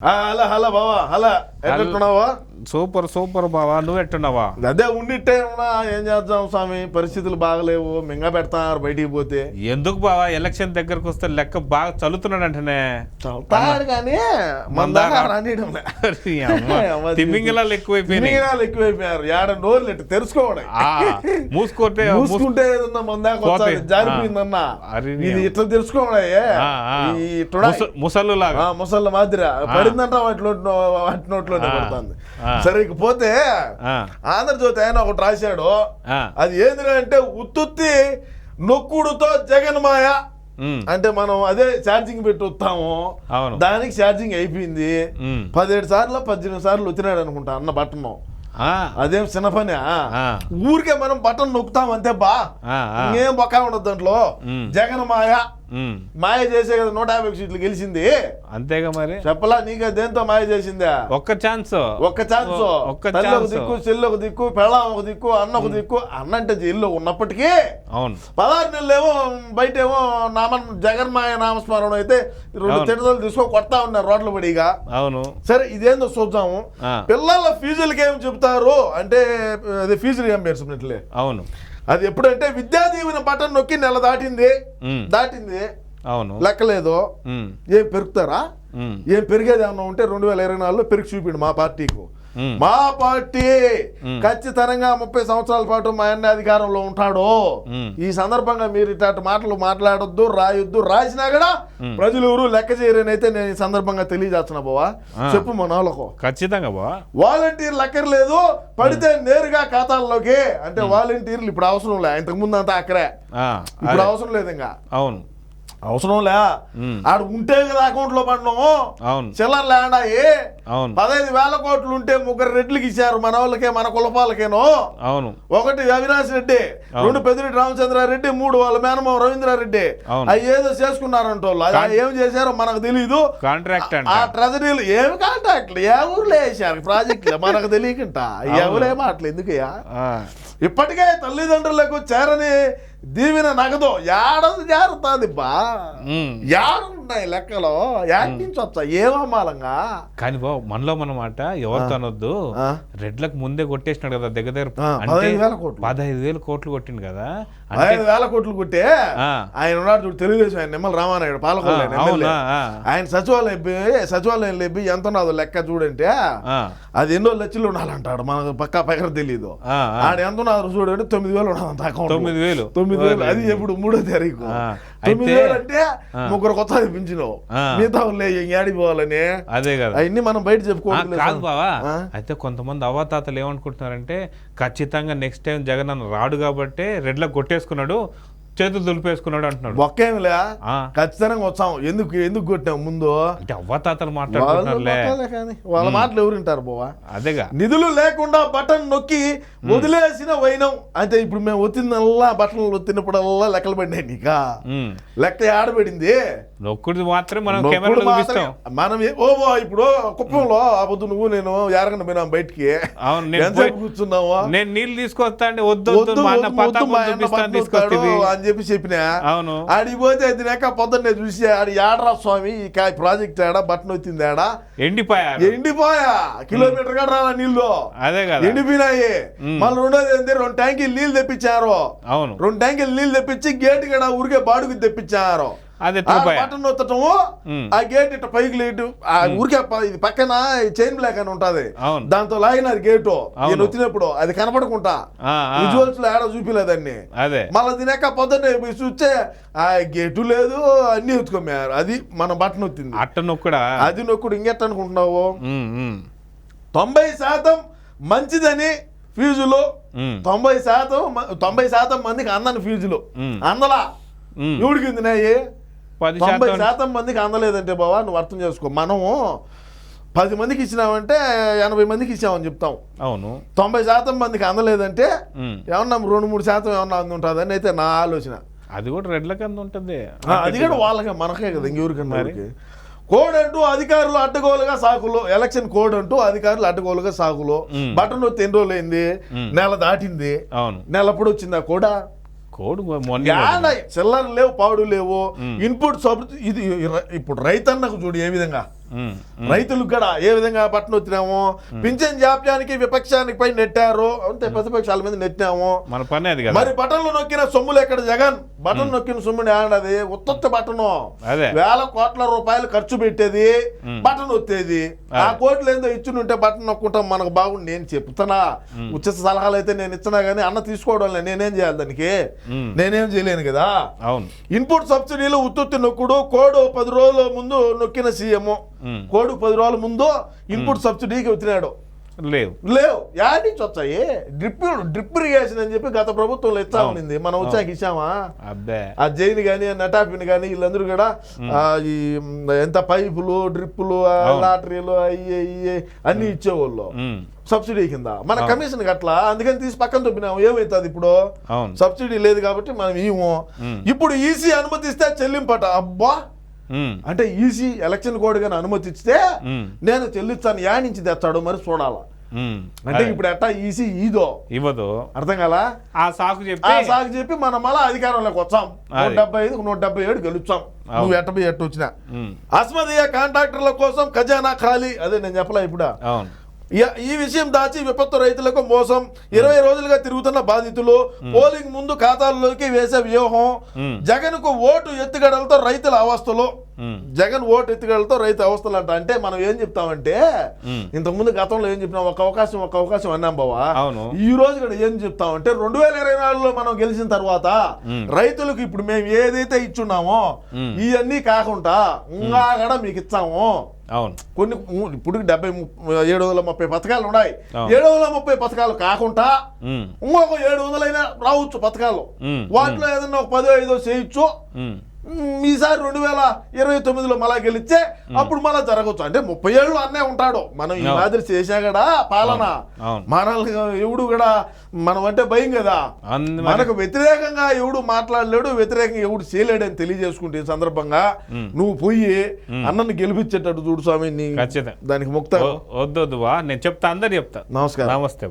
ఆ, hello hello బావా hello ఎట్లున్నావా సూపర్ సూపర్ బావా నువ్వు ఎట్టున్నావా? అదే ఉండిట్టే ఉన్నా ఏం చేద్దాం స్వామి? పరిస్థితులు బాగలేవు మింగ పెడతారు బయటికి పోతే. ఎందుకు బావా ఎలక్షన్ దగ్గరకు వస్తే లెక్క బాగా చల్లుతున్నాడు అంటేనే. చల్తాడు కానీ. తిమ్మింగలాలు ఎక్కువైపోయినాయి. మింగినాలు ఎక్కువైపోయారు. ఏడ నోర్లు ఎట్టు తెరుచుకోవడం. మూసుకుంటే మూసు- మూసుకుంటే ఏదన్నా మన దాకా పోతే. వచ్చాది జారిపోయిందన్నా ఇది ఇట్లా తెరుచుకోవడం ఆ, ఆ. ఈ టుడా- ముస- ముసళ్ళు లాగా ముసళ్ళ మాదిరి. పడిందంట వాటి నోట్లో వాటి నోట్లోనే పడుతుంది. సరే ఇకపోతే ఆంధ్రజ్యోతి ఆయన ఒకటి రాశాడు. అది ఏంది అంటే ఉత్తుత్తి నొక్కుడుతో జగన్ మాయ. అంటే మనం అదే ఛార్జింగ్ పెట్టి వస్తాము. దానికి ఛార్జింగ్ అయిపోయింది. పదిహేడు సార్లు పద్దెనిమిది సార్లు వచ్చినాడు అనుకుంటా అన్న బటన్. ఆ, అదేం చిన్న పని ఊరికే మనం బటన్ నొక్కుతాం అంతే బా. ఇంకేం బొక్క ఉండదు దాంట్లో. జగన్ మాయ. మాయ చేసే కదా నూట యాభై సీట్లు గెలిచింది. అంతేగా మరి? చెప్పలా నీకే దేంతో మాయ చేసిందా? ఒక్క ఛాన్స్ ఒక్క ఛాన్స్ ఒక్క తల్లి ఒక దిక్కు చెల్లి ఒక దిక్కు పెళ్ళాం ఒక దిక్కు అన్న ఒక దిక్కు అన్న అంటే జైల్లో ఉన్నప్పటికీ అవును. పదహారు నెలలు ఏమో బయట ఏమో నామ జగన్ మాయ నామస్మరణ అయితే రెండు. తిట్టలు తీసుకో కొడతా ఉన్నారు రోడ్ల పడిగా అవును. సరే ఇదేందో చూద్దాము. పిల్లల ఫీజులకి ఏం చెప్తారు? అంటే అది ఫీజు రియంబర్స్మెంట్లే అవును. అది ఎప్పుడంటే విద్యా దీవెన బటన్ నొక్కి నెల దాటింది. దాటింది. అవును. లెక్కలేదు. ఏం పెరుగుతారా? ఏం పెరిగేది ఏమన్నా ఉంటే రెండు వేల ఇరవై నాలుగులో పెరిగి చూపిండు మా పార్టీకు. మా పార్టీ మ్. ఖచ్చితంగా ముప్పై సంవత్సరాల పాటు మా అన్న అధికారంలో ఉంటాడు. మ్. ఈ సందర్భంగా మీరు ఇట్లాంటి మాటలు మాట్లాడొద్దు రాయొద్దు రాసినా కూడా మ్. ప్రజలు ఎవరు లెక్క చేయరని అయితే నేను ఈ సందర్భంగా తెలియజేస్తున్నా బావా. చెప్పు మన వాళ్ళకు ఖచ్చితంగా బావా. వాలంటీర్ లెక్కర్లేదు పడితే నేరుగా ఖాతాల్లోకి. అంటే వాలంటీర్లు ఇప్పుడు అవసరం లే ఇంతకు ముందు అంతా అక్కడే ఇప్పుడు. అవసరం లేదు ఇంకా. అవును. అవసరం లే. ఆడు ఉంటే కదా అకౌంట్లో పడడం అవును. చిల్లర లేండాయి అవును. పదహైదు వేల కోట్లు ఉంటే ముగ్గురు రెడ్లకి ఇచ్చారు మన వాళ్ళకే మన కులపాలకేనో? అవును. ఒకటి అవినాష్ రెడ్డి. రెండు పెద్దిరెడ్డి రామచంద్రారెడ్డి మూడు వాళ్ళ మేనమావ రవీంద్రారెడ్డి. అవి ఏదో చేసుకున్నారంట వాళ్ళు. ఏం చేశారో మనకు తెలియదు కాంట్రాక్ట్ ఆ ట్రెజరీలు ఏమి కాంటాక్ట్లు ఏ ఊర్లో వేసారు ప్రాజెక్టులు? మనకు తెలియకంట. ఎవరే మాటలు? ఎందుకయ్యా ఇప్పటికే తల్లిదండ్రులకు చేరని దీవెన నగదు ఏడాది చేరుతుంది బా. ఉమ్. ఉన్నాయి లెక్కలో. యాడ్ నుంచి వచ్చా ఏమమ్మాలంగా కానీ బావ మనలో మన మాట ఎవరితో అనొద్దు. రెడ్లకు ముందే కొట్టేసినాడు కదా దగ్గర దగ్గర. పదహైదు వేల కోట్లు. కొట్టిండు కదా. పదహైదు వేల కోట్లు కొట్టే ఆయన ఉన్నాడు చూడు తెలుగుదేశం ఆయన నిమ్మల రామానాయుడు పాలకొల్లు ఆయన సచివాలయం సచివాలయం లేపి ఎంత ఉన్నదో లెక్క చూడంటే ఆ, అది ఎన్నో లక్షలు ఉండాలంటాడు. మనకు పక్కా పక్కన తెలియదు. ఆడ ఎంత ఉన్నదో చూడండి తొమ్మిది వేలు ఉన్నదంట అకౌంట్ తొమ్మిది వేలు. తొమ్మిది వేలు అది ఎప్పుడు మూడో తారీఖు. తొమ్మిది వేలు అంటే. ముగ్గురు కొత్త ఆ. మిగతా ఏడికి పోవాలని. అదే కదా. అవన్నీ మనం బయట ఆ, చెప్పుకోవట్లేదు కాదు బావా? అయితే కొంతమంది అవ్వాతాతలు ఏమనుకుంటున్నారంటే ఖచ్చితంగా నెక్స్ట్ టైం జగన్ అన్న రాడు కాబట్టి రెడ్లకు కొట్టేసుకున్నాడు. చేతులు దులిపేసుకున్నాడు అంటున్నాడు. ఒక్కేమిలే ఆ, ఖచ్చితంగా వచ్చాం. ఎందుకు ఎందుకు కొట్టాం ముందు? అంటే అవ్వాతాతలు వాళ్ళ మాట్లాడుకుంటున్నారులే మాటలే కానీ వాళ్ళ మాటలు ఎవరు వింటారు బావా? అదేగా. నిధులు లేకుండా బటన్ నొక్కి వదిలేసిన వైనం. అంటే ఇప్పుడు మేము ఒత్తిందల్లా బటన్లు ఒత్తినప్పుడల్లా లెక్కలు పడినాయి నీకా. లెక్క ఆడబడింది. నొక్కుడు మాత్రం మనం మనం ఓ బా, ఇప్పుడు కుప్పంలో ఆ పొద్దు నువ్వు నేను ఎరగండి పోయినాం బయటికి. కూర్చున్నావు? నేను నీళ్ళు తీసుకొస్తా అంటే వద్దు వద్దు వద్దు మా అన్న వద్దు, చెప్పి చెప్పినా? అవును. ఆడిపోతే అది నాక పొద్దున్నే చూసి ఆడి ఏడరా స్వామి ఈ ప్రాజెక్ట్ ఆడ బటన్ వచ్చింది ఆడ ఎండిపోయారు. ఎండిపోయా? కిలోమీటర్ కూడా రాలా నీళ్ళు? అదే కదా. ఎండిపోయినాయి. మళ్ళీ రెండోది ఏంటి రెండు ట్యాంకీలు నీళ్ళు తెప్పించారు. అవును. రెండు ట్యాంకీలు నీళ్ళు తెప్పించి గేట్ కూడా ఊరికే బాడుగు తెప్పించారు. అది ఆ ఎత్తుకుపోయా బటన్ నొత్తటము ఉమ్. ఆ గేట్ ఇట్ట పైకి లేటు ఊరికే ఇది పక్కన చైన్ బ్లాక్ అని ఉంటది. దాంతో లాగినారు గేటు అవును. నేను వచ్చినప్పుడు అది కనపడకుండా. విజువల్స్లో ఏడ చూపిలేదాన్ని అదే. మళ్ళీ తినాక పొద్దున్నే చూస్తే ఆ గేటు లేదు అన్ని ఎత్తుకోమారు అది మన బటన్ వచ్చింది. అట్ట నొక్కుడా? అది నొక్కుడు ఇంకెట్ అనుకుంటున్నావు? తొంభై శాతం మంచిదని ఉమ్, తొంభై శాతం తొంభై శాతం మందికి అందని ఉమ్, అందలా. ఎవడికి ఇందినాయి పది తొంభై శాతం మందికి అందలేదంటే బావా నువ్వు అర్థం చేసుకో. మనము పది మందికి ఇచ్చినామంటే ఎనభై మందికి ఇచ్చామని చెప్తాం. అవును. తొంభై శాతం మందికి అందలేదంటే. ఏమన్నా రెండు మూడు శాతం ఏమన్నా అంది ఉంటుందని అయితే నా ఆలోచన. అది కూడా రెడ్ల కింద ఉంటుంది. అది కూడా వాళ్ళకే మనకే కదా ఇంకెవరికన్నా వారికి. కోడ్ అంటూ అధికారులు అడ్డగోలుగా సాకులు ఎలక్షన్ కోడ్ అంటూ అధికారులు అడ్డగోలుగా సాకులు. బటన్ ఎన్ని రోజులు అయింది మ్. నెల దాటింది. అవును. నెల ఎప్పుడు వచ్చిందా కూడా? కోడ్ మొన్న చిల్లర లేవు పాడు లేవు. ఇన్పుట్ ఇది ఇప్పుడు రైతన్నకు చూడు ఏ విధంగా. ఉమ్, రైతులకు కూడా ఏ విధంగా పట్టణ వచ్చినాము? పింఛన్ జాప్యానికి విపక్షానికి పై నెట్టారు. అంతే ప్రతిపక్షాల మీద నెట్టాము మన పని అది మరి బటన్లు నొక్కిన సొమ్ములు ఎక్కడ జగన్? బటన్ నొక్కిన సొమ్ముని ఆడది ఉత్తొత్త బటను. వేల కోట్ల రూపాయలు ఖర్చు పెట్టేది బటన్ వచ్చేది ఆ కోట్లు ఏందో ఇచ్చునుంటే బటన్ నొక్కుంటాం మనకు బాగుండి నేను చెప్తున్నా. ఉచిత సలహాలు అయితే నేను ఇచ్చినా కానీ అన్న తీసుకోవడం లేదు. నేనేం చేయాలి దానికి? నేనేం చేయలేను కదా? అవును. ఇన్పుట్ సబ్సిడీలు ఉత్తుత్తి నొక్కుడు కోడు పది రోజుల ముందు నొక్కిన సీఎం. కోడు పది రోజుల ముందు ఇన్పుట్ సబ్సిడీకి వచ్చినాడు. లేవు. లేవు. యాడ్ నుంచి వచ్చాయి. డ్రిప్ డ్రిప్ ఇరిగేషన్ అని చెప్పి గత ప్రభుత్వంలో ఇచ్చా. ఉన్నింది మనం వచ్చాక ఇచ్చామా? అబ్బే. ఆ జైన్ కానీ నటాఫిన్ కానీ వీళ్ళందరూ కూడా ఆ, ఈ ఎంత పైపులు డ్రిప్పులు. లాటరీలు అయ్యి అయ్యి అన్ని ఇచ్చేవాళ్ళు. సబ్సిడీ కింద. మన కమిషన్ అట్లా అందుకని తీసి పక్కన తొప్పినాము. ఏమవుతుంది ఇప్పుడు? సబ్సిడీ లేదు కాబట్టి మనం ఇవ్వము. ఇప్పుడు ఈసీ అనుమతిస్తే చెల్లింపట. అబ్బా! అంటే ఈసీ ఎలక్షన్ కోడ్ కానీ అనుమతిస్తే ఉమ్, నేను చెల్లిస్తాను. యా నుంచి తెస్తాడు మరి చూడాలా. ఉమ్. అంటే ఇప్పుడు ఎట్టా ఈసీ ఈదో. ఇవ్వదు. అర్థం కదా ఆ సాకు ఆ చెప్పి సాగు చెప్పి మనం మళ్ళా అధికారంలోకి వచ్చాం. నూట. డెబ్బై ఐదు నూట డెబ్బై ఏడు గెలుచాం నువ్వు ఎట్ట పోయి ఎట్ట వచ్చినా. అస్మదీయ కాంట్రాక్టర్ల కోసం ఖజానా ఖాళీ. అదే నేను చెప్పలే ఇప్పుడు. అవును. ఈ- విషయం దాచి విపత్తు రైతులకు మోసం. ఇరవై రోజులుగా తిరుగుతున్న బాధితులు పోలింగ్ ముందు ఖాతాల్లోకి వేసే వ్యూహం. జగన్కు ఓటు ఎత్తుగడలతో రైతుల అవస్థలు. జగన్ ఓటు ఎత్తుగడలతో రైతు అవస్థలు అంట అంటే మనం ఏం చెప్తామంటే. ఇంతకుముందు గతంలో ఏం చెప్పినాం? ఒక అవకాశం ఒక అవకాశం అన్నాం బావా. ఈ రోజు కూడా ఏం చెప్తామంటే రెండు వేల ఇరవై నాలుగులో మనం గెలిచిన తర్వాత. రైతులకు ఇప్పుడు మేము ఏదైతే ఇచ్చున్నామో. ఇవన్నీ కాకుండా ఇంకా కూడా మీకు ఇచ్చాము అవును. కొన్ని ఇప్పుడు డెబ్బై ఏడు వందల ముప్పై పథకాలు ఉన్నాయి. ఏడు వందల ముప్పై పథకాలు కాకుండా ఇంకొక ఏడు వందలైనా రావచ్చు పథకాలు. వాటిలో ఏదన్నా ఒక పదో ఐదో చేయొచ్చు. ఈసారి రెండు వేల ఇరవై తొమ్మిదిలో మళ్ళా గెలిస్తే అప్పుడు మళ్ళా జరగచ్చు. అంటే ముప్పై ఏళ్ళు అన్నే ఉంటాడు. మనం ఈ. మాదిరి చేసా కదా పాలన. మనల్ని ఎవడు కూడా మనం అంటే భయం కదా. మనకు వ్యతిరేకంగా ఎవడు మాట్లాడలేడు వ్యతిరేకంగా ఎవడు చేయలేడని తెలియజేసుకుంటే ఈ సందర్భంగా నువ్వు పోయి అన్నని గెలిపించేటట్టు చూడు స్వామి దానికి ముక్త వద్దు వద్దు నేను చెప్తా అందరు చెప్తా. నమస్కారం. నమస్తే